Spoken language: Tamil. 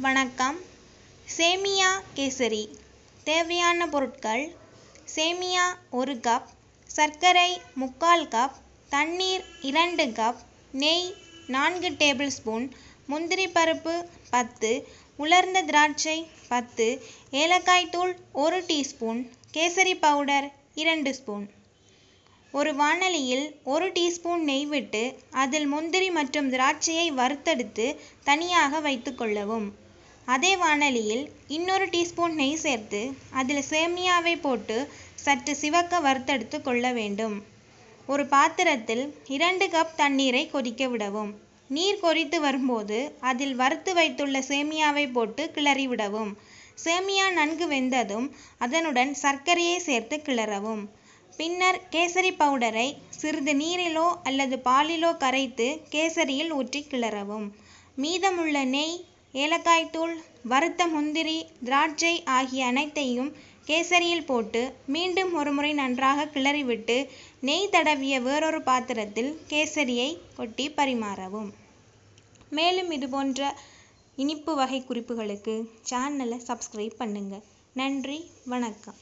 வணக்கம். சேமியா கேசரி. தேவையான பொருட்கள் சேமியா ஒரு கப் சர்க்கரை முக்கால் கப் தண்ணீர் இரண்டு கப் நெய் நான்கு டேபிள் ஸ்பூன் முந்திரி பருப்பு பத்து உலர்ந்த திராட்சை பத்து ஏலக்காய் தூள் ஒரு டீஸ்பூன் கேசரி பவுடர் இரண்டு ஸ்பூன் ஒரு வாணலியில் ஒரு டீஸ்பூன் நெய் விட்டு அதில் முந்திரி மற்றும் திராட்சையை வறுத்தெடுத்து தனியாக வைத்துக்கொள்ளவும் அதே வாணலியில் இன்னொரு டீஸ்பூன் நெய் சேர்த்து அதில் சேமியாவை போட்டு சற்று சிவக்க வறுத்தெடுத்து கொள்ள வேண்டும். ஒரு பாத்திரத்தில் இரண்டு கப் தண்ணீரை கொதிக்க விடவும். நீர் கொதித்து வரும்போது அதில் வறுத்து வைத்துள்ள சேமியாவை போட்டு கிளறி விடவும். சேமியா நன்கு வெந்ததும் அதனுடன் சர்க்கரையை சேர்த்து கிளறவும். பின்னர் கேசரி பவுடரை சிறிது நீரிலோ அல்லது பாலிலோ கரைத்து கேசரியில் ஊற்றி கிளறவும். மீதமுள்ள நெய் ஏலக்காய் தூள் வறுத்த முந்திரி திராட்சை ஆகிய அனைத்தையும் கேசரியில் போட்டு மீண்டும் ஒருமுறை நன்றாக கிளறிவிட்டு நெய் தடவிய வேறொரு பாத்திரத்தில் கேசரியை கொட்டி பரிமாறவும். மேலும் இது போன்ற இனிப்பு வகை குறிப்புகளுக்கு சேனலை சப்ஸ்கிரைப் பண்ணுங்கள் நன்றி வணக்கம்.